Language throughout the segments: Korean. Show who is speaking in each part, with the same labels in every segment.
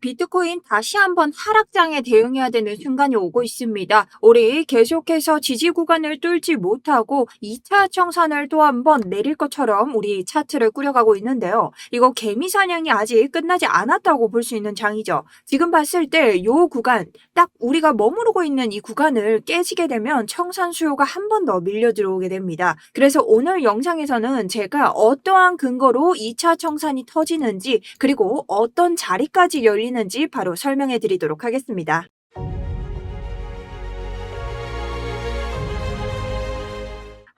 Speaker 1: 비트코인 다시 한번 하락장에 대응해야 되는 순간이 오고 있습니다. 우리 계속해서 지지 구간을 뚫지 못하고 2차 청산을 또 한번 내릴 것처럼 우리 차트를 꾸려가고 있는데요. 이거 개미 사냥이 아직 끝나지 않았다고 볼 수 있는 장이죠. 지금 봤을 때이 구간, 딱 우리가 머무르고 있는 이 구간을 깨지게 되면 청산 수요가 한 번 더 밀려 들어오게 됩니다. 그래서 오늘 영상에서는 제가 어떠한 근거로 2차 청산이 터지는지 그리고 어떤 자리까지 열리 는지 바로 설명해 드리도록 하겠습니다.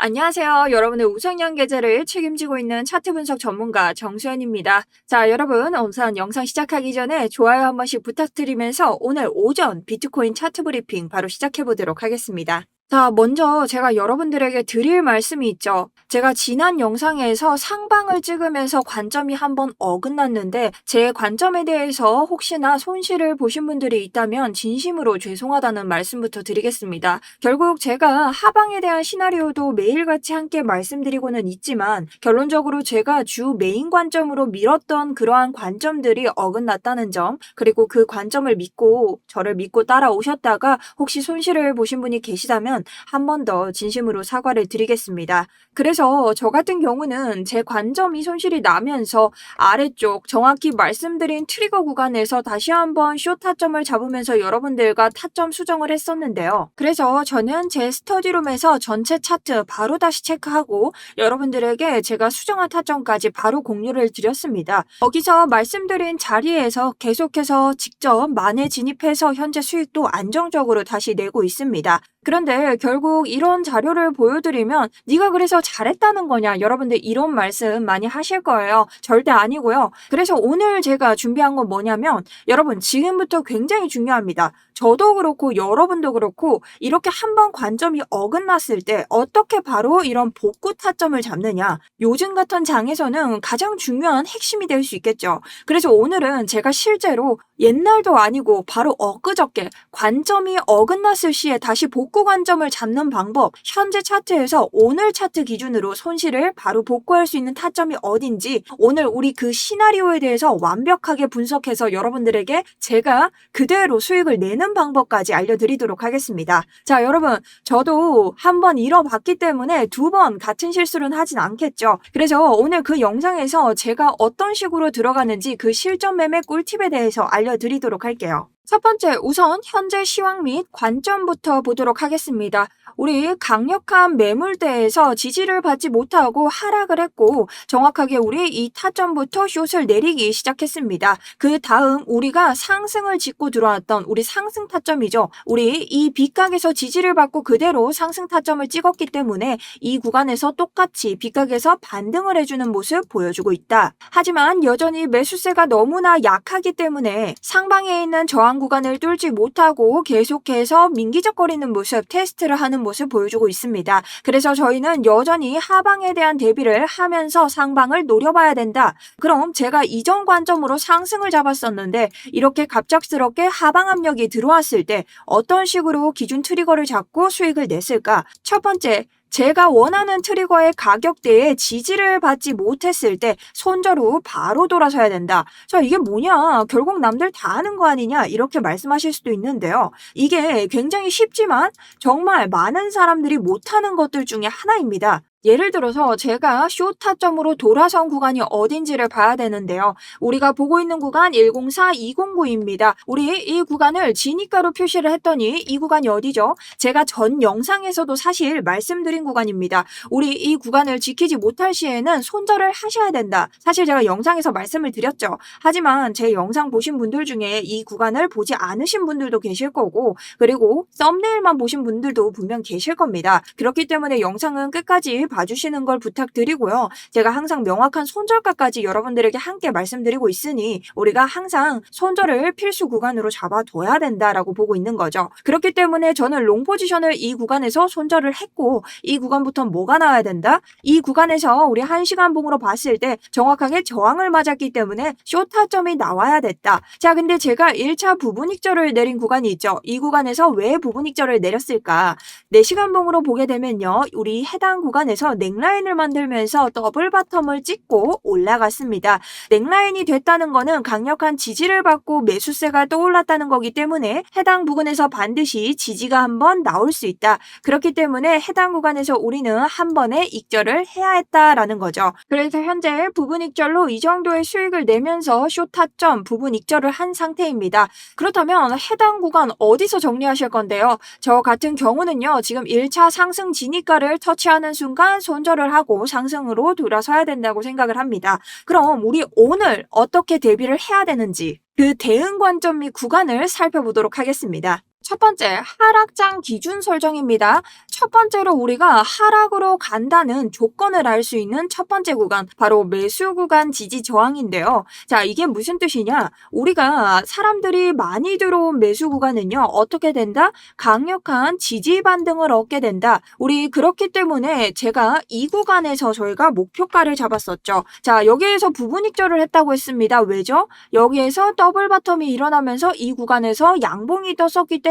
Speaker 1: 안녕하세요. 여러분의 우상향 계좌를 책임지고 있는 차트 분석 전문가 정수현입니다. 자, 여러분 우선 영상 시작하기 전에 좋아요 한 번씩 부탁드리면서 오늘 오전 비트코인 차트 브리핑 바로 시작해 보도록 하겠습니다. 자, 먼저 제가 여러분들에게 드릴 말씀이 있죠. 제가 지난 영상에서 상방을 찍으면서 관점이 한번 어긋났는데 제 관점에 대해서 혹시나 손실을 보신 분들이 있다면 진심으로 죄송하다는 말씀부터 드리겠습니다. 결국 제가 하방에 대한 시나리오도 매일같이 함께 말씀드리고는 있지만 결론적으로 제가 주 메인 관점으로 밀었던 그러한 관점들이 어긋났다는 점 그리고 그 관점을 믿고 저를 믿고 따라오셨다가 혹시 손실을 보신 분이 계시다면 한 번 더 진심으로 사과를 드리겠습니다. 그래서 저 같은 경우는 제 관점이 손실이 나면서 아래쪽 정확히 말씀드린 트리거 구간에서 다시 한번 쇼 타점을 잡으면서 여러분들과 타점 수정을 했었는데요. 그래서 저는 제 스터디룸에서 전체 차트 바로 다시 체크하고 여러분들에게 제가 수정한 타점까지 바로 공유를 드렸습니다. 거기서 말씀드린 자리에서 계속해서 직접 만에 진입해서 현재 수익도 안정적으로 다시 내고 있습니다. 그런데 결국 이런 자료를 보여드리면 네가 그래서 잘했다는 거냐 여러분들 이런 말씀 많이 하실 거예요. 절대 아니고요. 그래서 오늘 제가 준비한 건 뭐냐면 여러분 지금부터 굉장히 중요합니다. 저도 그렇고 여러분도 그렇고 이렇게 한번 관점이 어긋났을 때 어떻게 바로 이런 복구 타점을 잡느냐 요즘 같은 장에서는 가장 중요한 핵심이 될 수 있겠죠. 그래서 오늘은 제가 실제로 옛날도 아니고 바로 엊그저께 관점이 어긋났을 시에 다시 복구 관점을 잡는 방법 현재 차트에서 오늘 차트 기준으로 손실을 바로 복구할 수 있는 타점이 어딘지 오늘 우리 그 시나리오에 대해서 완벽하게 분석해서 여러분들에게 제가 그대로 수익을 내는 방법까지 알려드리도록 하겠습니다. 자 여러분 저도 한 번 잃어봤기 때문에 두 번 같은 실수는 하진 않겠죠. 그래서 오늘 그 영상에서 제가 어떤 식으로 들어가는지 그 실전 매매 꿀팁에 대해서 알려드리도록 할게요. 첫 번째, 우선 현재 시황 및 관점부터 보도록 하겠습니다. 우리 강력한 매물대에서 지지를 받지 못하고 하락을 했고 정확하게 우리 이 타점부터 숏을 내리기 시작했습니다. 그 다음 우리가 상승을 짚고 들어왔던 우리 상승 타점이죠. 우리 이 빗각에서 지지를 받고 그대로 상승 타점을 찍었기 때문에 이 구간에서 똑같이 빗각에서 반등을 해주는 모습 보여주고 있다. 하지만 여전히 매수세가 너무나 약하기 때문에 상방에 있는 저항 구간을 뚫지 못하고 계속해서 민기적거리는 모습 테스트를 하는 모습 보여주고 있습니다. 그래서 저희는 여전히 하방에 대한 대비를 하면서 상방을 노려봐야 된다. 그럼 제가 이전 관점으로 상승을 잡았었는데 이렇게 갑작스럽게 하방 압력이 들어왔을 때 어떤 식으로 기준 트리거를 잡고 수익을 냈을까? 첫 번째, 제가 원하는 트리거의 가격대에 지지를 받지 못했을 때 손절 후 바로 돌아서야 된다. 자, 이게 뭐냐? 결국 남들 다 하는 거 아니냐? 이렇게 말씀하실 수도 있는데요. 이게 굉장히 쉽지만 정말 많은 사람들이 못하는 것들 중에 하나입니다. 예를 들어서 제가 쇼 타점으로 돌아선 구간이 어딘지를 봐야 되는데요. 우리가 보고 있는 구간 104, 209입니다. 우리 이 구간을 진입가로 표시를 했더니 이 구간이 어디죠? 제가 전 영상에서도 사실 말씀드린 구간입니다. 우리 이 구간을 지키지 못할 시에는 손절을 하셔야 된다. 사실 제가 영상에서 말씀을 드렸죠. 하지만 제 영상 보신 분들 중에 이 구간을 보지 않으신 분들도 계실 거고 그리고 썸네일만 보신 분들도 분명 계실 겁니다. 그렇기 때문에 영상은 끝까지 봐주시는 걸 부탁드리고요. 제가 항상 명확한 손절가까지 여러분들에게 함께 말씀드리고 있으니 우리가 항상 손절을 필수 구간으로 잡아둬야 된다라고 보고 있는 거죠. 그렇기 때문에 저는 롱 포지션을 이 구간에서 손절을 했고 이 구간부터 뭐가 나와야 된다? 이 구간에서 우리 한시간 봉으로 봤을 때 정확하게 저항을 맞았기 때문에 쇼타점이 나와야 됐다. 자 근데 제가 1차 부분익절을 내린 구간이 있죠. 이 구간에서 왜 부분익절을 내렸을까? 4시간 봉으로 보게 되면요. 우리 해당 구간에서 구간에서 넥라인을 만들면서 더블 바텀을 찍고 올라갔습니다. 넥라인이 됐다는 거는 강력한 지지를 받고 매수세가 떠올랐다는 거기 때문에 해당 부근에서 반드시 지지가 한번 나올 수 있다. 그렇기 때문에 해당 구간에서 우리는 한 번에 익절을 해야 했다라는 거죠. 그래서 현재 부분 익절로 이 정도의 수익을 내면서 쇼타점 부분 익절을 한 상태입니다. 그렇다면 해당 구간 어디서 정리하실 건데요? 저 같은 경우는요, 지금 1차 상승 진입가를 터치하는 순간 손절을 하고 상승으로 돌아서야 된다고 생각을 합니다. 그럼 우리 오늘 어떻게 대비를 해야 되는지 그 대응 관점 및 구간을 살펴보도록 하겠습니다. 첫 번째, 하락장 기준 설정입니다. 첫 번째로 우리가 하락으로 간다는 조건을 알 수 있는 첫 번째 구간, 바로 매수 구간 지지 저항인데요. 자, 이게 무슨 뜻이냐? 우리가 사람들이 많이 들어온 매수 구간은요, 어떻게 된다? 강력한 지지 반등을 얻게 된다. 우리 그렇기 때문에 제가 이 구간에서 저희가 목표가를 잡았었죠. 자, 여기에서 부분 익절을 했다고 했습니다. 왜죠? 여기에서 더블 바텀이 일어나면서 이 구간에서 양봉이 떴었기 때문에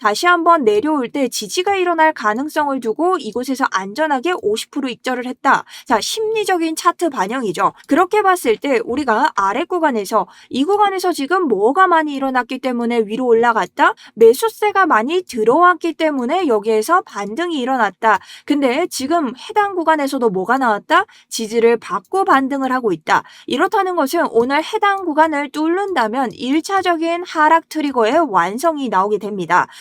Speaker 1: 다시 한번 내려올 때 지지가 일어날 가능성을 두고 이곳에서 안전하게 50% 익절을 했다. 자, 심리적인 차트 반영이죠. 그렇게 봤을 때 우리가 아래 구간에서 이 구간에서 지금 뭐가 많이 일어났기 때문에 위로 올라갔다? 매수세가 많이 들어왔기 때문에 여기에서 반등이 일어났다. 근데 지금 해당 구간에서도 뭐가 나왔다? 지지를 받고 반등을 하고 있다. 이렇다는 것은 오늘 해당 구간을 뚫는다면 1차적인 하락 트리거의 완성이 나오게 됩니다.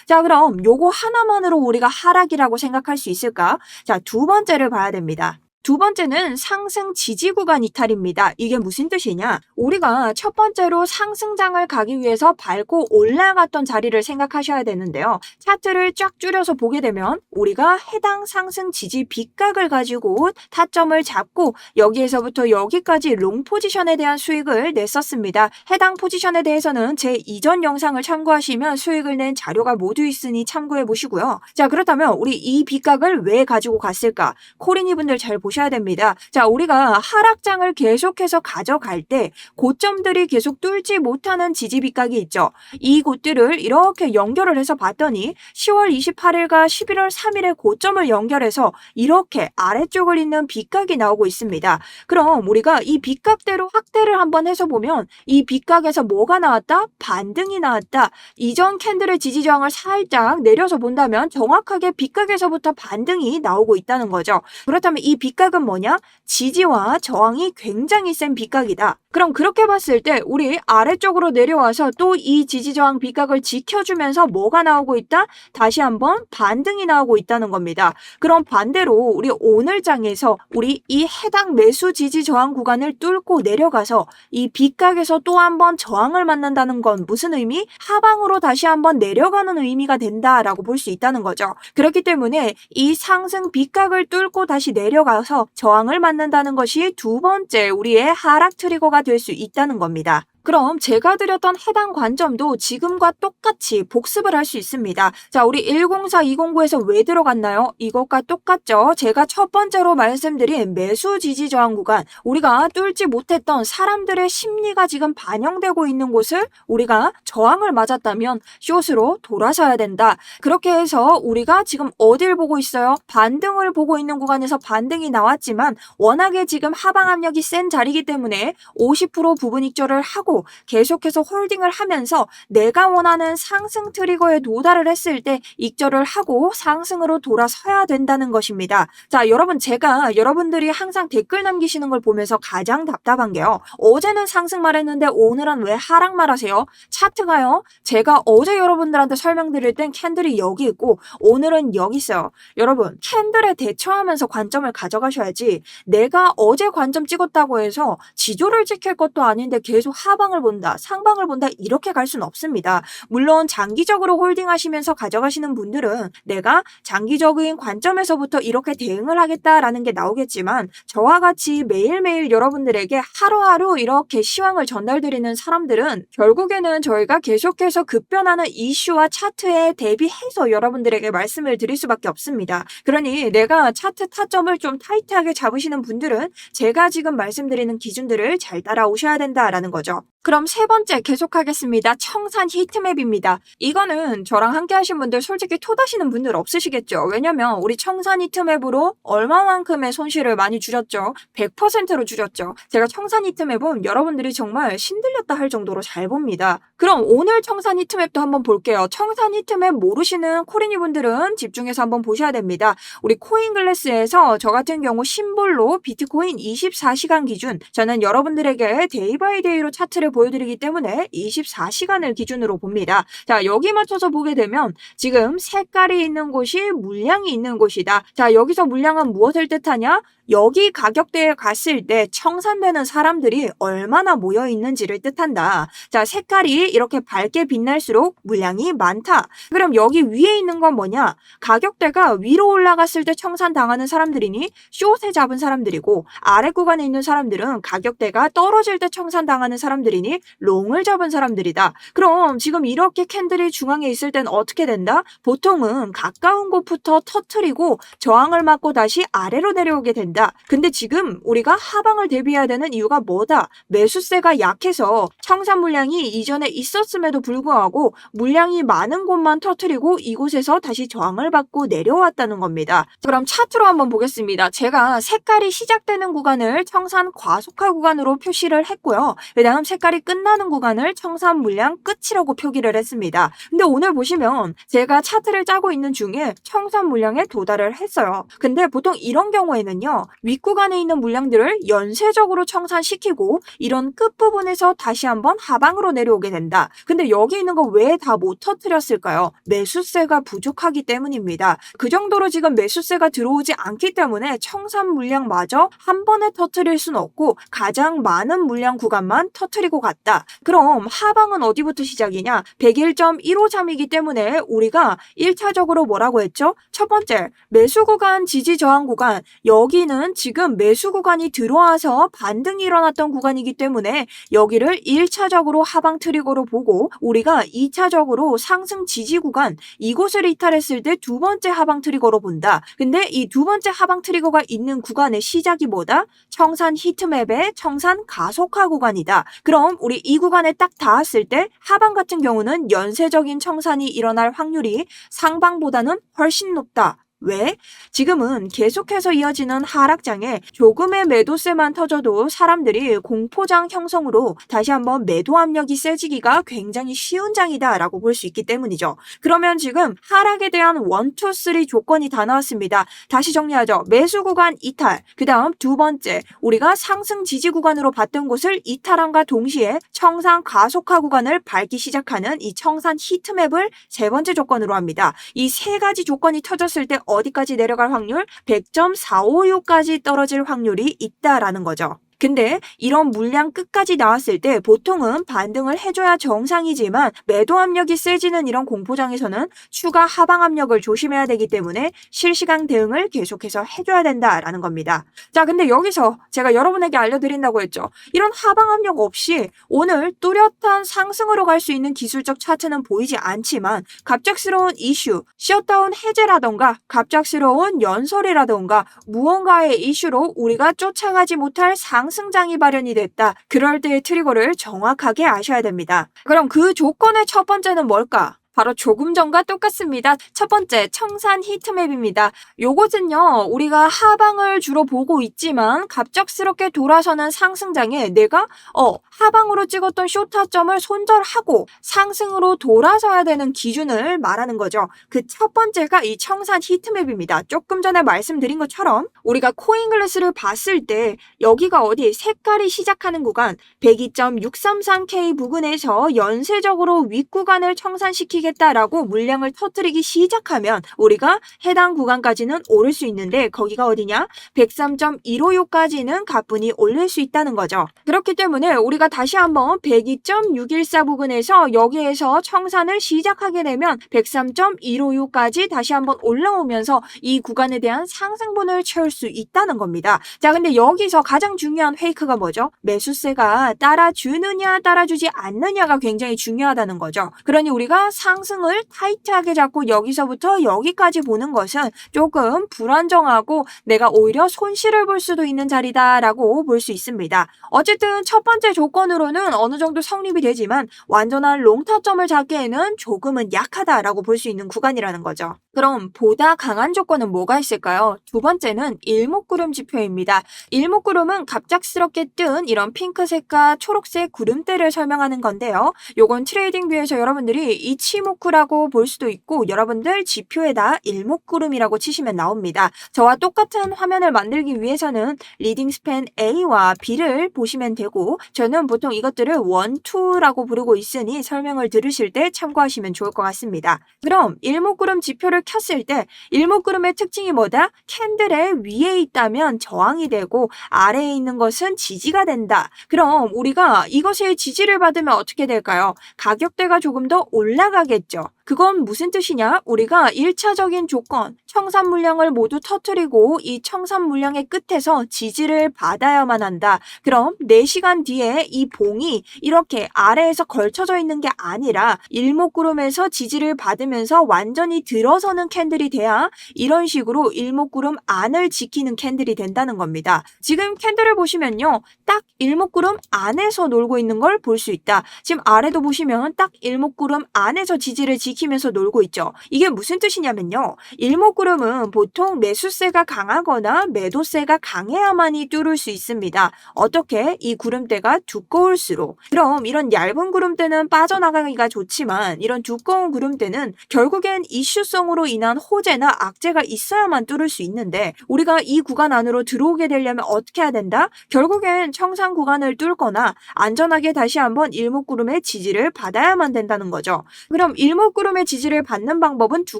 Speaker 1: 자, 그럼 요거 하나만으로 우리가 하락이라고 생각할 수 있을까? 자, 두 번째를 봐야 됩니다. 두 번째는 상승 지지 구간 이탈입니다. 이게 무슨 뜻이냐? 우리가 첫 번째로 상승장을 가기 위해서 밟고 올라갔던 자리를 생각하셔야 되는데요. 차트를 쫙 줄여서 보게 되면 우리가 해당 상승 지지 빗각을 가지고 타점을 잡고 여기에서부터 여기까지 롱 포지션에 대한 수익을 냈었습니다. 해당 포지션에 대해서는 제 이전 영상을 참고하시면 수익을 낸 자료가 모두 있으니 참고해 보시고요. 자, 그렇다면 우리 이 빗각을 왜 가지고 갔을까? 코리니 분들 잘 보 셔야 됩니다. 자, 우리가 하락장을 계속해서 가져갈 때 고점들이 계속 뚫지 못하는 지지 빗각이 있죠. 이 곳들을 이렇게 연결을 해서 봤더니 10월 28일과 11월 3일의 고점을 연결해서 이렇게 아래쪽을 잇는 빗각이 나오고 있습니다. 그럼 우리가 이 빗각대로 확대를 한번 해서 보면 이 빗각에서 뭐가 나왔다? 반등이 나왔다. 이전 캔들의 지지 저항을 살짝 내려서 본다면 정확하게 빗각에서부터 반등이 나오고 있다는 거죠. 그렇다면 이 빗각 은 뭐냐? 지지와 저항이 굉장히 센 빗각이다. 그럼 그렇게 봤을 때 우리 아래쪽으로 내려와서 또 이 지지 저항 빗각을 지켜주면서 뭐가 나오고 있다? 다시 한번 반등이 나오고 있다는 겁니다. 그럼 반대로 우리 오늘 장에서 우리 이 해당 매수 지지 저항 구간을 뚫고 내려가서 이 빗각에서 또 한번 저항을 만난다는 건 무슨 의미? 하방으로 다시 한번 내려가는 의미가 된다라고 볼 수 있다는 거죠. 그렇기 때문에 이 상승 빗각을 뚫고 다시 내려가서 저항을 만난다는 것이 두 번째 우리의 하락 트리거가 될 수 있다는 겁니다. 그럼 제가 드렸던 해당 관점도 지금과 똑같이 복습을 할 수 있습니다. 자, 우리 104, 209에서 왜 들어갔나요? 이것과 똑같죠? 제가 첫 번째로 말씀드린 매수 지지 저항 구간, 우리가 뚫지 못했던 사람들의 심리가 지금 반영되고 있는 곳을 우리가 저항을 맞았다면 숏으로 돌아서야 된다. 그렇게 해서 우리가 지금 어딜 보고 있어요? 반등을 보고 있는 구간에서 반등이 나왔지만 워낙에 지금 하방 압력이 센 자리이기 때문에 50% 부분 익절을 하고 계속해서 홀딩을 하면서 내가 원하는 상승 트리거에 도달을 했을 때 익절을 하고 상승으로 돌아서야 된다는 것입니다. 자, 여러분 제가 여러분들이 항상 댓글 남기시는 걸 보면서 가장 답답한 게요. 어제는 상승 말했는데 오늘은 왜 하락 말하세요? 차트가요. 제가 어제 여러분들한테 설명드릴 땐 캔들이 여기 있고 오늘은 여기 있어요. 여러분 캔들에 대처하면서 관점을 가져가셔야지 내가 어제 관점 찍었다고 해서 지조를 지킬 것도 아닌데 계속 하방 하방을 본다, 상방을 본다 이렇게 갈 수는 없습니다. 물론 장기적으로 홀딩하시면서 가져가시는 분들은 내가 장기적인 관점에서부터 이렇게 대응을 하겠다라는 게 나오겠지만 저와 같이 매일매일 여러분들에게 하루하루 이렇게 시황을 전달드리는 사람들은 결국에는 저희가 계속해서 급변하는 이슈와 차트에 대비해서 여러분들에게 말씀을 드릴 수밖에 없습니다. 그러니 내가 차트 타점을 좀 타이트하게 잡으시는 분들은 제가 지금 말씀드리는 기준들을 잘 따라오셔야 된다라는 거죠. 그럼 세 번째 계속하겠습니다. 청산 히트맵입니다. 이거는 저랑 함께 하신 분들 솔직히 토다시는 분들 없으시겠죠. 왜냐면 우리 청산 히트맵으로 얼마만큼의 손실을 많이 줄였죠. 100%로 줄였죠. 제가 청산 히트맵은 여러분들이 정말 신들렸다 할 정도로 잘 봅니다. 그럼 오늘 청산 히트맵도 한번 볼게요. 청산 히트맵 모르시는 코리니 분들은 집중해서 한번 보셔야 됩니다. 우리 코인글래스에서 저 같은 경우 심볼로 비트코인 24시간 기준 저는 여러분들에게 데이바이데이로 차트를 보여드리기 때문에 24시간을 기준으로 봅니다. 자 여기 맞춰서 보게 되면 지금 색깔이 있는 곳이 물량이 있는 곳이다. 자 여기서 물량은 무엇을 뜻하냐? 여기 가격대에 갔을 때 청산되는 사람들이 얼마나 모여 있는지를 뜻한다. 자, 색깔이 이렇게 밝게 빛날수록 물량이 많다. 그럼 여기 위에 있는 건 뭐냐? 가격대가 위로 올라갔을 때 청산당하는 사람들이니 숏에 잡은 사람들이고 아래 구간에 있는 사람들은 가격대가 떨어질 때 청산당하는 사람들이니 롱을 잡은 사람들이다. 그럼 지금 이렇게 캔들이 중앙에 있을 땐 어떻게 된다? 보통은 가까운 곳부터 터트리고 저항을 맞고 다시 아래로 내려오게 된다. 근데 지금 우리가 하방을 대비해야 되는 이유가 뭐다? 매수세가 약해서 청산 물량이 이전에 있었음에도 불구하고 물량이 많은 곳만 터트리고 이곳에서 다시 저항을 받고 내려왔다는 겁니다. 그럼 차트로 한번 보겠습니다. 제가 색깔이 시작되는 구간을 청산 과속화 구간으로 표시를 했고요. 그 다음 색깔이 끝나는 구간을 청산 물량 끝이라고 표기를 했습니다. 근데 오늘 보시면 제가 차트를 짜고 있는 중에 청산 물량에 도달을 했어요. 근데 보통 이런 경우에는요. 윗구간에 있는 물량들을 연쇄적으로 청산시키고 이런 끝부분에서 다시 한번 하방으로 내려오게 된다. 근데 여기 있는 거 왜 다 못 터트렸을까요? 매수세가 부족하기 때문입니다. 그 정도로 지금 매수세가 들어오지 않기 때문에 청산 물량마저 한 번에 터트릴 수는 없고 가장 많은 물량 구간만 터트리고 갔다. 그럼 하방은 어디부터 시작이냐? 101.153이기 때문에 우리가 1차적으로 뭐라고 했죠? 첫 번째, 매수 구간, 지지 저항 구간. 여기는 지금 매수 구간이 들어와서 반등이 일어났던 구간이기 때문에 여기를 1차적으로 하방 트리거로 보고 우리가 2차적으로 상승 지지 구간 이곳을 이탈했을 때 두 번째 하방 트리거로 본다. 근데 이 두 번째 하방 트리거가 있는 구간의 시작이 뭐다? 청산 히트맵의 청산 가속화 구간이다. 그럼 우리 이 구간에 딱 닿았을 때 하방 같은 경우는 연쇄적인 청산이 일어날 확률이 상방보다는 훨씬 높다. 왜? 지금은 계속해서 이어지는 하락장에 조금의 매도세만 터져도 사람들이 공포장 형성으로 다시 한번 매도 압력이 세지기가 굉장히 쉬운 장이다라고 볼 수 있기 때문이죠. 그러면 지금 하락에 대한 원, 투, 쓰리 조건이 다 나왔습니다. 다시 정리하죠. 매수 구간 이탈. 그 다음 두 번째, 우리가 상승 지지 구간으로 봤던 곳을 이탈함과 동시에 청산 가속화 구간을 밟기 시작하는 이 청산 히트맵을 세 번째 조건으로 합니다. 이 세 가지 조건이 터졌을 때 어디까지 내려갈 확률? 100.456까지 떨어질 확률이 있다라는 거죠. 근데 이런 물량 끝까지 나왔을 때 보통은 반등을 해줘야 정상이지만 매도 압력이 세지는 이런 공포장에서는 추가 하방 압력을 조심해야 되기 때문에 실시간 대응을 계속해서 해줘야 된다라는 겁니다. 자, 근데 여기서 제가 여러분에게 알려드린다고 했죠. 이런 하방 압력 없이 오늘 뚜렷한 상승으로 갈 수 있는 기술적 차트는 보이지 않지만 갑작스러운 이슈, 셧다운 해제라던가 갑작스러운 연설이라던가 무언가의 이슈로 우리가 쫓아가지 못할 상 상승장이 발현이 됐다. 그럴 때의 트리거를 정확하게 아셔야 됩니다. 그럼 그 조건의 첫 번째는 뭘까? 바로 조금 전과 똑같습니다. 첫 번째, 청산 히트맵입니다. 요것은요, 우리가 하방을 주로 보고 있지만 갑작스럽게 돌아서는 상승장에 내가 어, 하방으로 찍었던 쇼타점을 손절하고 상승으로 돌아서야 되는 기준을 말하는 거죠. 그 첫 번째가 이 청산 히트맵입니다. 조금 전에 말씀드린 것처럼 우리가 코인글래스를 봤을 때 여기가 어디 색깔이 시작하는 구간 102.633K 부근에서 연쇄적으로 윗구간을 청산시키게 하겠다라고 물량을 터뜨리기 시작하면 우리가 해당 구간까지는 오를 수 있는데 거기가 어디냐? 103.156까지는 가뿐히 올릴 수 있다는 거죠. 그렇기 때문에 우리가 다시 한번 102.614 부근에서 여기에서 청산을 시작하게 되면 103.156까지 다시 한번 올라오면서 이 구간에 대한 상승분을 채울 수 있다는 겁니다. 자, 근데 여기서 가장 중요한 페이크가 뭐죠? 매수세가 따라주느냐 따라주지 않느냐가 굉장히 중요하다는 거죠. 그러니 우리가 상 상승을 타이트하게 잡고 여기서부터 여기까지 보는 것은 조금 불안정하고 내가 오히려 손실을 볼 수도 있는 자리다라고 볼 수 있습니다. 어쨌든 첫 번째 조건으로는 어느 정도 성립이 되지만 완전한 롱타점을 잡기에는 조금은 약하다라고 볼 수 있는 구간이라는 거죠. 그럼 보다 강한 조건은 뭐가 있을까요? 두 번째는 일목구름 지표입니다. 일목구름은 갑작스럽게 뜬 이런 핑크색과 초록색 구름대를 설명하는 건데요. 요건 트레이딩 뷰에서 여러분들이 이치모쿠라고 볼 수도 있고 여러분들 지표에다 일목구름이라고 치시면 나옵니다. 저와 똑같은 화면을 만들기 위해서는 리딩 스팬 A와 B를 보시면 되고 저는 보통 이것들을 1, 2라고 부르고 있으니 설명을 들으실 때 참고하시면 좋을 것 같습니다. 그럼 일목구름 지표를 켰을 때 일목구름의 특징이 뭐다? 캔들의 위에 있다면 저항이 되고 아래에 있는 것은 지지가 된다. 그럼 우리가 이것의 지지를 받으면 어떻게 될까요? 가격대가 조금 더 올라가겠죠. 그건 무슨 뜻이냐? 우리가 1차적인 조건, 청산 물량을 모두 터트리고 이 청산 물량의 끝에서 지지를 받아야만 한다. 그럼 4시간 뒤에 이 봉이 이렇게 아래에서 걸쳐져 있는 게 아니라 일목구름에서 지지를 받으면서 완전히 들어서는 캔들이 돼야 이런 식으로 일목구름 안을 지키는 캔들이 된다는 겁니다. 지금 캔들을 보시면요. 딱 일목구름 안에서 놀고 있는 걸 볼 수 있다. 지금 아래도 보시면 딱 일목구름 안에서 지지를 지키 면서 놀고 있죠. 이게 무슨 뜻이냐면요. 일목구름은 보통 매수세가 강하거나 매도세가 강해야만이 뚫을 수 있습니다. 어떻게? 이 구름대가 두꺼울수록. 그럼 이런 얇은 구름대는 빠져나가기가 좋지만 이런 두꺼운 구름대는 결국엔 이슈성으로 인한 호재나 악재가 있어야만 뚫을 수 있는데 우리가 이 구간 안으로 들어오게 되려면 어떻게 해야 된다? 결국엔 청산 구간을 뚫거나 안전하게 다시 한번 일목구름의 지지를 받아야만 된다는 거죠. 그럼 일목구름 의 지지를 받는 방법은 두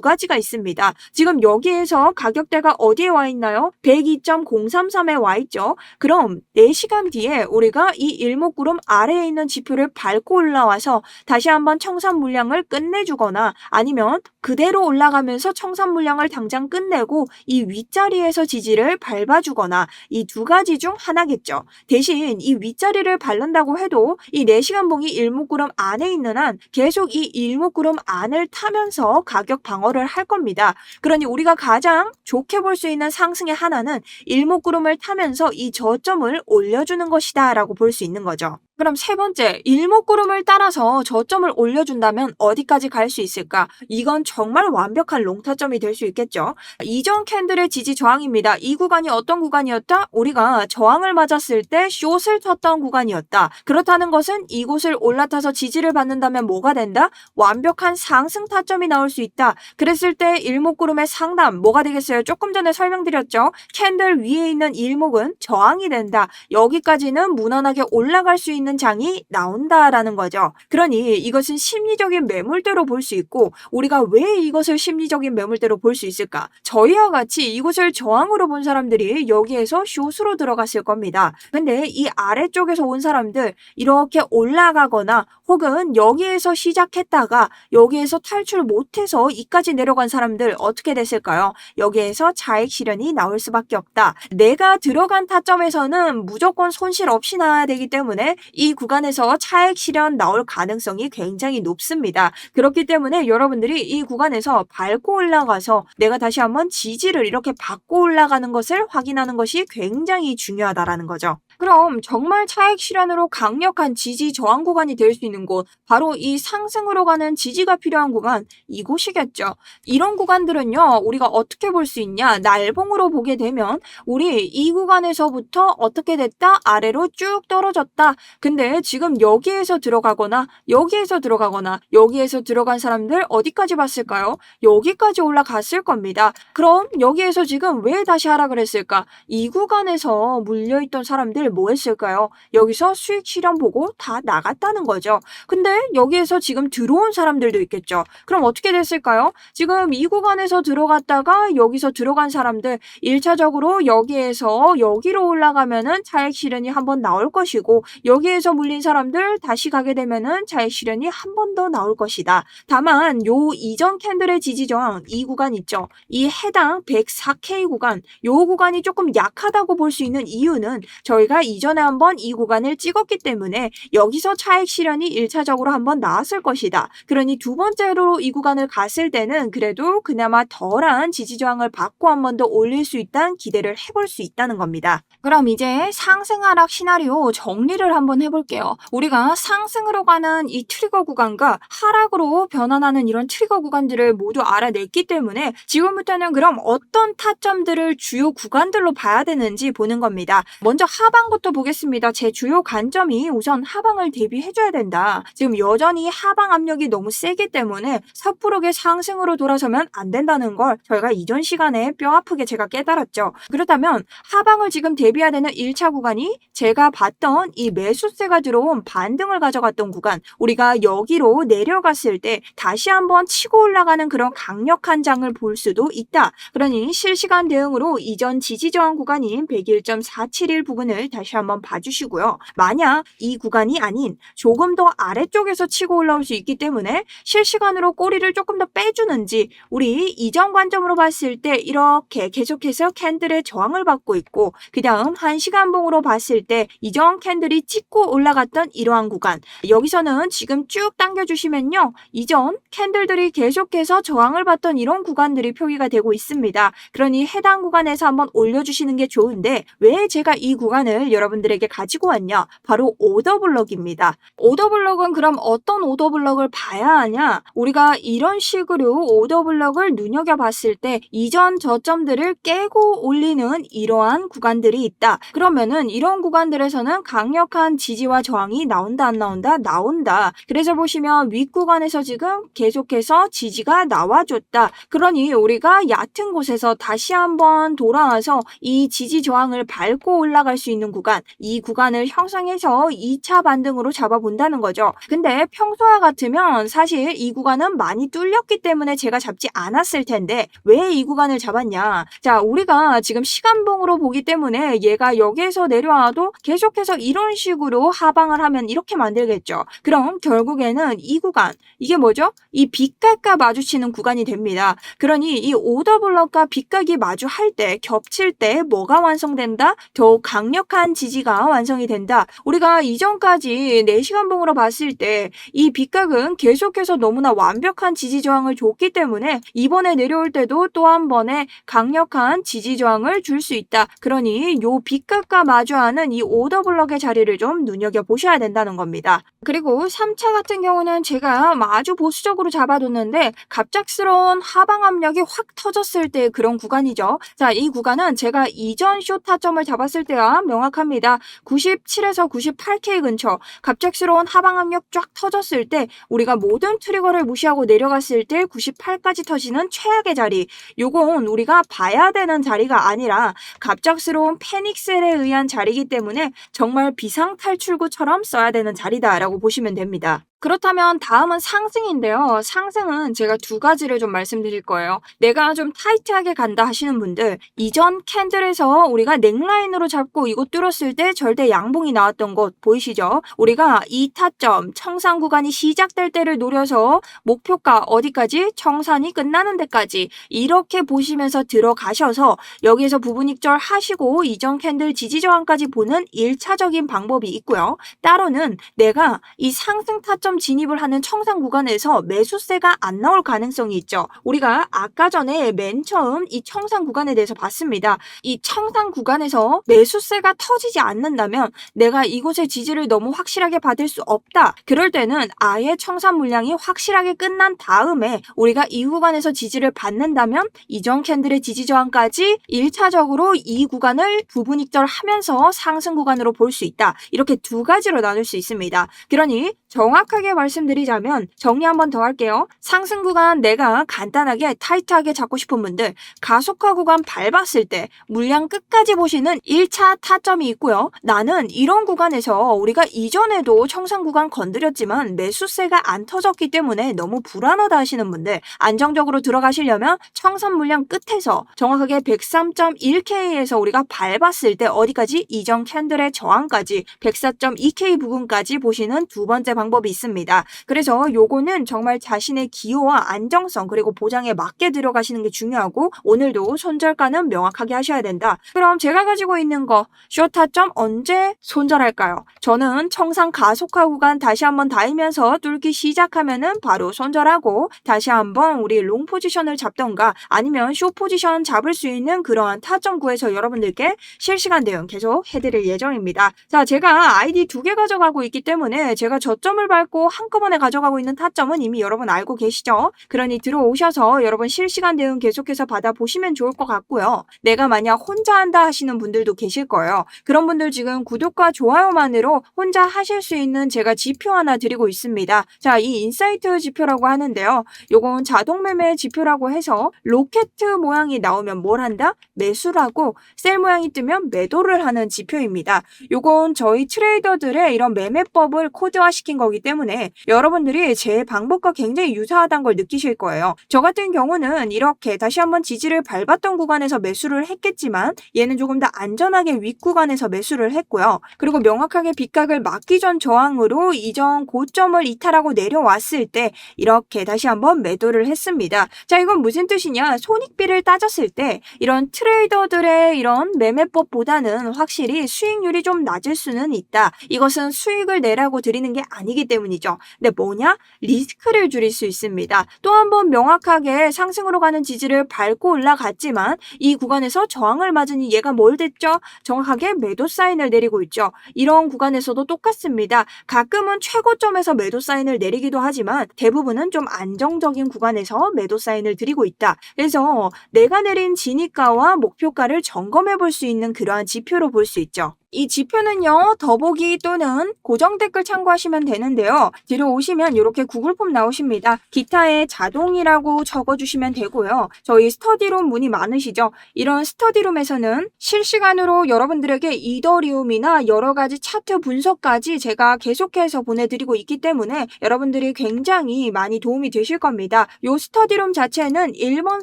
Speaker 1: 가지가 있습니다. 지금 여기에서 가격대가 어디에 와 있나요? 102.033에 와 있죠. 그럼 4시간 뒤에 우리가 이 일목구름 아래에 있는 지표를 밟고 올라와서 다시 한번 청산 물량을 끝내주거나 아니면 그대로 올라가면서 청산 물량을 당장 끝내고 이 윗자리에서 지지를 밟아주거나 이 두 가지 중 하나겠죠. 대신 이 윗자리를 밟는다고 해도 이 4시간 봉이 일목구름 안에 있는 한 계속 이 일목구름 안을 타면서 가격 방어를 할 겁니다. 그러니 우리가 가장 좋게 볼 수 있는 상승의 하나는 일목구름을 타면서 이 저점을 올려주는 것이다 라고 볼 수 있는 거죠. 그럼 세 번째, 일목구름을 따라서 저점을 올려준다면 어디까지 갈 수 있을까? 이건 정말 완벽한 롱타점이 될 수 있겠죠. 이전 캔들의 지지 저항입니다. 이 구간이 어떤 구간이었다? 우리가 저항을 맞았을 때 숏을 쳤던 구간이었다. 그렇다는 것은 이곳을 올라타서 지지를 받는다면 뭐가 된다? 완벽한 상승 타점이 나올 수 있다. 그랬을 때 일목구름의 상담 뭐가 되겠어요? 조금 전에 설명드렸죠. 캔들 위에 있는 일목은 저항이 된다. 여기까지는 무난하게 올라갈 수 있는 장이 나온다라는 거죠. 그러니 이것은 심리적인 매물대로 볼 수 있고 우리가 왜 이것을 심리적인 매물대로 볼 수 있을까? 저희와 같이 이곳을 저항으로 본 사람들이 여기에서 숏으로 들어갔을 겁니다. 근데 이 아래쪽에서 온 사람들 이렇게 올라가거나 혹은 여기에서 시작했다가 여기에서 탈출 못해서 이까지 내려간 사람들 어떻게 됐을까요? 여기에서 차익 실현이 나올 수밖에 없다. 내가 들어간 타점에서는 무조건 손실 없이 나와야 되기 때문에 이 구간에서 차익 실현 나올 가능성이 굉장히 높습니다. 그렇기 때문에 여러분들이 이 구간에서 밟고 올라가서 내가 다시 한번 지지를 이렇게 받고 올라가는 것을 확인하는 것이 굉장히 중요하다라는 거죠. 그럼 정말 차익 실현으로 강력한 지지 저항 구간이 될 수 있는 곳, 바로 이 상승으로 가는 지지가 필요한 구간, 이곳이겠죠. 이런 구간들은요, 우리가 어떻게 볼 수 있냐? 날봉으로 보게 되면, 우리 이 구간에서부터 어떻게 됐다? 아래로 쭉 떨어졌다. 근데 지금 여기에서 들어가거나, 여기에서 들어가거나, 여기에서 들어간 사람들 어디까지 봤을까요? 여기까지 올라갔을 겁니다. 그럼 여기에서 지금 왜 다시 하락을 했을까? 이 구간에서 물려있던 사람들 뭐 했을까요? 여기서 수익 실현 보고 다 나갔다는 거죠. 근데 여기에서 지금 들어온 사람들도 있겠죠. 그럼 어떻게 됐을까요? 지금 이 구간에서 들어갔다가 여기서 들어간 사람들 1차적으로 여기에서 여기로 올라가면은 차익 실현이 한 번 나올 것이고 여기에서 물린 사람들 다시 가게 되면은 차익 실현이 한 번 더 나올 것이다. 다만 요 이전 캔들의 지지 저항 이 구간 있죠. 이 해당 104K 구간 요 구간이 조금 약하다고 볼 수 있는 이유는 저희가 제가 이전에 한번 이 구간을 찍었기 때문에 여기서 차익 실현이 1차적으로 한번 나왔을 것이다. 그러니 두 번째로 이 구간을 갔을 때는 그래도 그나마 덜한 지지 저항을 받고 한 번 더 올릴 수 있다는 기대를 해볼 수 있다는 겁니다. 그럼 이제 상승 하락 시나리오 정리를 한번 해볼게요. 우리가 상승으로 가는 이 트리거 구간과 하락으로 변환하는 이런 트리거 구간들을 모두 알아냈기 때문에 지금부터는 그럼 어떤 타점들을 주요 구간들로 봐야 되는지 보는 겁니다. 먼저 하방 부터 보겠습니다. 제 주요 관점이 우선 하방을 대비해줘야 된다. 지금 여전히 하방 압력이 너무 세기 때문에 섣부르게 상승으로 돌아서면 안 된다는 걸 저희가 이전 시간에 뼈 아프게 제가 깨달았죠. 그렇다면 하방을 지금 대비해야 되는 1차 구간이 제가 봤던 이 매수세가 들어온 반등을 가져갔던 구간 우리가 여기로 내려갔을 때 다시 한번 치고 올라가는 그런 강력한 장을 볼 수도 있다. 그러니 실시간 대응으로 이전 지지 저항 구간인 101.471 부분을 다시 한번 봐주시고요. 만약 이 구간이 아닌 조금 더 아래쪽에서 치고 올라올 수 있기 때문에 실시간으로 꼬리를 조금 더 빼주는지 우리 이전 관점으로 봤을 때 이렇게 계속해서 캔들의 저항을 받고 있고 그 다음 1시간봉으로 봤을 때 이전 캔들이 찍고 올라갔던 이러한 구간. 여기서는 지금 쭉 당겨주시면요. 이전 캔들들이 계속해서 저항을 받던 이런 구간들이 표기가 되고 있습니다. 그러니 해당 구간에서 한번 올려주시는 게 좋은데 왜 제가 이 구간을 여러분들에게 가지고 왔냐 바로 오더블럭입니다 오더블럭은 그럼 어떤 오더블럭을 봐야 하냐 우리가 이런 식으로 오더블럭을 눈여겨봤을 때 이전 저점들을 깨고 올리는 이러한 구간들이 있다. 그러면은 이런 구간들에서는 강력한 지지와 저항이 나온다 안 나온다 나온다. 그래서 보시면 윗구간에서 지금 계속해서 지지가 나와줬다. 그러니 우리가 얕은 곳에서 다시 한번 돌아와서 이 지지 저항을 밟고 올라갈 수 있는 구간 이 구간을 형성해서 2차 반등으로 잡아본다는 거죠. 근데 평소와 같으면 사실 이 구간은 많이 뚫렸기 때문에 제가 잡지 않았을 텐데 왜 이 구간을 잡았냐? 자, 우리가 지금 시간봉으로 보기 때문에 얘가 여기에서 내려와도 계속해서 이런 식으로 하방을 하면 이렇게 만들겠죠. 그럼 결국에는 이 구간 이게 뭐죠? 이 빗각과 마주치는 구간이 됩니다. 그러니 이 오더블럭과 빗각이 마주할 때 겹칠 때 뭐가 완성된다? 더욱 강력한 지지가 완성이 된다. 우리가 이전까지 4시간 봉으로 봤을 때 이 빗각은 계속해서 너무나 완벽한 지지 저항을 줬기 때문에 이번에 내려올 때도 또 한 번의 강력한 지지 저항을 줄 수 있다. 그러니 요 빗각과 마주하는 이 오더블럭의 자리를 좀 눈여겨 보셔야 된다는 겁니다. 그리고 3차 같은 경우는 제가 아주 보수적으로 잡아뒀는데 갑작스러운 하방 압력이 확 터졌을 때 그런 구간이죠. 자, 이 구간은 제가 이전 쇼 타점을 잡았을 때와 명확 합니다. 97에서 98K 근처 갑작스러운 하방 압력 쫙 터졌을 때 우리가 모든 트리거를 무시하고 내려갔을 때 98까지 터지는 최악의 자리. 요건 우리가 봐야 되는 자리가 아니라 갑작스러운 패닉셀에 의한 자리이기 때문에 정말 비상 탈출구처럼 써야 되는 자리다라고 보시면 됩니다. 그렇다면 다음은 상승인데요. 상승은 제가 두 가지를 좀 말씀드릴 거예요. 내가 좀 타이트하게 간다 하시는 분들, 이전 캔들에서 우리가 넥라인으로 잡고 이거 뚫었을 때 절대 양봉이 나왔던 곳 보이시죠? 우리가 이 타점, 청산 구간이 시작될 때를 노려서 목표가 어디까지? 청산이 끝나는 데까지 이렇게 보시면서 들어가셔서 여기에서 부분 익절 하시고 이전 캔들 지지 저항까지 보는 1차적인 방법이 있고요. 따로는 내가 이 상승 타점 진입을 하는 청산 구간에서 매수세가 안 나올 가능성이 있죠. 우리가 아까 전에 맨 처음 이 청산 구간에 대해서 봤습니다. 이 청산 구간에서 매수세가 터지지 않는다면 내가 이곳의 지지를 너무 확실하게 받을 수 없다. 그럴 때는 아예 청산 물량이 확실하게 끝난 다음에 우리가 이 구간에서 지지를 받는다면 이전 캔들의 지지 저항까지 1차적으로 이 구간을 부분 익절하면서 상승 구간으로 볼 수 있다. 이렇게 두 가지로 나눌 수 있습니다. 그러니 정확 하게 말씀드리자면 정리 한번 더 할게요. 상승 구간 내가 간단하게 타이트하게 잡고 싶은 분들 가속화 구간 밟았을 때 물량 끝까지 보시는 1차 타점이 있고요. 나는 이런 구간에서 우리가 이전에도 청산 구간 건드렸지만 매수세가 안 터졌기 때문에 너무 불안하다 하시는 분들 안정적으로 들어가시려면 청산 물량 끝에서 정확하게 103.1K에서 우리가 밟았을 때 어디까지 이전 캔들의 저항까지 104.2K 부근까지 보시는 두 번째 방법이 있습니다. 있습니다. 그래서 요거는 정말 자신의 기호와 안정성 그리고 보장에 맞게 들어가시는 게 중요하고 오늘도 손절가는 명확하게 하셔야 된다. 그럼 제가 가지고 있는 거 쇼타점 언제 손절할까요? 저는 청산 가속화 구간 다시 한번 닿으면서 뚫기 시작하면은 바로 손절하고 다시 한번 우리 롱 포지션을 잡던가 아니면 쇼 포지션 잡을 수 있는 그러한 타점 구에서 여러분들께 실시간 대응 계속 해드릴 예정입니다. 자, 제가 아이디 두 개 가져가고 있기 때문에 제가 저점을 밟고 한꺼번에 가져가고 있는 타점은 이미 여러분 알고 계시죠? 그러니 들어오셔서 여러분 실시간 대응 계속해서 받아보시면 좋을 것 같고요. 내가 만약 혼자 한다 하시는 분들도 계실 거예요. 그런 분들 지금 구독과 좋아요만으로 혼자 하실 수 있는 제가 지표 하나 드리고 있습니다. 자, 이 인사이트 지표라고 하는데요. 요건 자동 매매 지표라고 해서 로켓 모양이 나오면 뭘 한다? 매수라고 셀 모양이 뜨면 매도를 하는 지표입니다. 요건 저희 트레이더들의 이런 매매법을 코드화 시킨 거기 때문에 여러분들이 제 방법과 굉장히 유사하다는 걸 느끼실 거예요. 저 같은 경우는 이렇게 다시 한번 지지를 밟았던 구간에서 매수를 했겠지만 얘는 조금 더 안전하게 윗 구간에서 매수를 했고요. 그리고 명확하게 빗각을 막기 전 저항으로 이전 고점을 이탈하고 내려왔을 때 이렇게 다시 한번 매도를 했습니다. 자, 이건 무슨 뜻이냐? 손익비를 따졌을 때 이런 트레이더들의 이런 매매법보다는 확실히 수익률이 좀 낮을 수는 있다. 이것은 수익을 내라고 드리는 게 아니기 때문이죠. 근데 뭐냐? 리스크를 줄일 수 있습니다. 또 한 번 명확하게 상승으로 가는 지지를 밟고 올라갔지만 이 구간에서 저항을 맞으니 얘가 뭘 됐죠? 정확하게 매도 사인을 내리고 있죠. 이런 구간에서도 똑같습니다. 가끔은 최고점에서 매도 사인을 내리기도 하지만 대부분은 좀 안정적인 구간에서 매도 사인을 드리고 있다. 그래서 내가 내린 진입가와 목표가를 점검해 볼 수 있는 그러한 지표로 볼 수 있죠. 이 지표는요, 더보기 또는 고정 댓글 참고하시면 되는데요. 뒤로 오시면 이렇게 구글 폼 나오십니다. 기타에 자동이라고 적어주시면 되고요. 저희 스터디룸 문의 많으시죠? 이런 스터디룸에서는 실시간으로 여러분들에게 이더리움이나 여러 가지 차트 분석까지 제가 계속해서 보내드리고 있기 때문에 여러분들이 굉장히 많이 도움이 되실 겁니다. 요 스터디룸 자체는 1번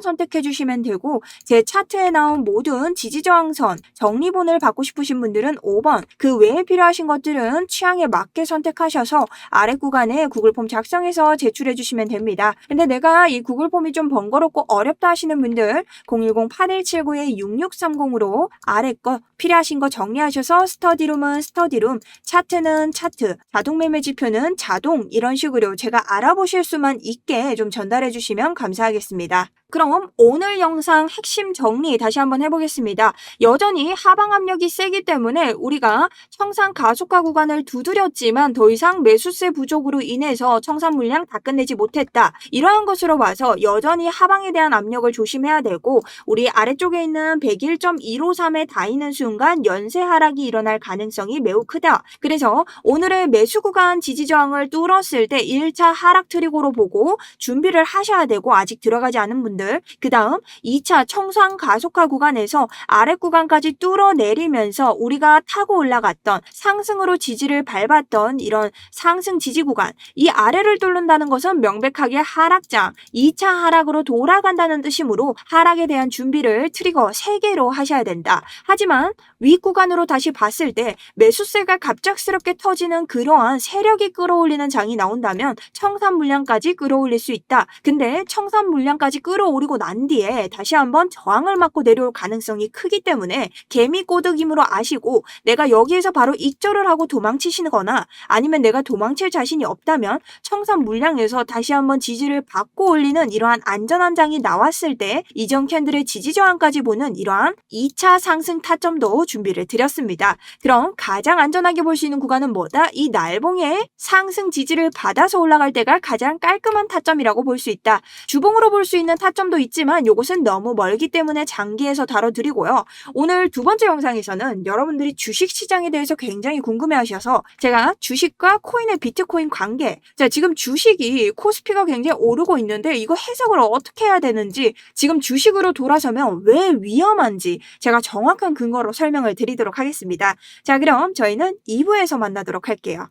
Speaker 1: 선택해 주시면 되고 제 차트에 나온 모든 지지저항선 정리본을 받고 싶으신 분들은 5번, 그 외에 필요하신 것들은 취향에 맞게 선택하셔서 아래 구간에 구글 폼 작성해서 제출해 주시면 됩니다. 근데 내가 이 구글 폼이 좀 번거롭고 어렵다 하시는 분들 010-8179-6630으로 아래 거 필요하신 거 정리하셔서 스터디룸은 스터디룸, 차트는 차트, 자동 매매 지표는 자동 이런 식으로 제가 알아보실 수만 있게 좀 전달해 주시면 감사하겠습니다. 그럼 오늘 영상 핵심 정리 다시 한번 해보겠습니다. 여전히 하방 압력이 세기 때문에 우리가 청산 가속화 구간을 두드렸지만 더 이상 매수세 부족으로 인해서 청산 물량 다 끝내지 못했다. 이러한 것으로 봐서 여전히 하방에 대한 압력을 조심해야 되고 우리 아래쪽에 있는 101.153에 닿이는 순간 연쇄 하락이 일어날 가능성이 매우 크다. 그래서 오늘의 매수 구간 지지 저항을 뚫었을 때 1차 하락 트리거로 보고 준비를 하셔야 되고 아직 들어가지 않은 분들 그 다음 2차 청산 가속화 구간에서 아래 구간까지 뚫어내리면서 우리가 타고 올라갔던 상승으로 지지를 밟았던 이런 상승 지지 구간 이 아래를 뚫는다는 것은 명백하게 하락장 2차 하락으로 돌아간다는 뜻이므로 하락에 대한 준비를 트리거 3개로 하셔야 된다. 하지만 위 구간으로 다시 봤을 때 매수세가 갑작스럽게 터지는 그러한 세력이 끌어올리는 장이 나온다면 청산 물량까지 끌어올릴 수 있다. 근데 청산 물량까지 끌어 끌어오르고 난 뒤에 다시 한번 저항을 맞고 내려올 가능성이 크기 때문에 개미 꼬드김으로 아시고 내가 여기에서 바로 익절을 하고 도망치시거나 아니면 내가 도망칠 자신이 없다면 청산 물량에서 다시 한번 지지를 받고 올리는 이러한 안전한 장이 나왔을 때 이전 캔들의 지지 저항까지 보는 이러한 2차 상승 타점도 준비를 드렸습니다. 그럼 가장 안전하게 볼 수 있는 구간은 뭐다? 이 날봉의 상승 지지를 받아서 올라갈 때가 가장 깔끔한 타점이라고 볼 수 있다. 주봉으로 볼 수 있는 타점 차점도 있지만 이것은 너무 멀기 때문에 장기에서 다뤄드리고요. 오늘 두 번째 영상에서는 여러분들이 주식 시장에 대해서 굉장히 궁금해하셔서 제가 주식과 코인의 비트코인 관계 자 지금 주식이 코스피가 굉장히 오르고 있는데 이거 해석을 어떻게 해야 되는지 지금 주식으로 돌아서면 왜 위험한지 제가 정확한 근거로 설명을 드리도록 하겠습니다. 자 그럼 저희는 2부에서 만나도록 할게요.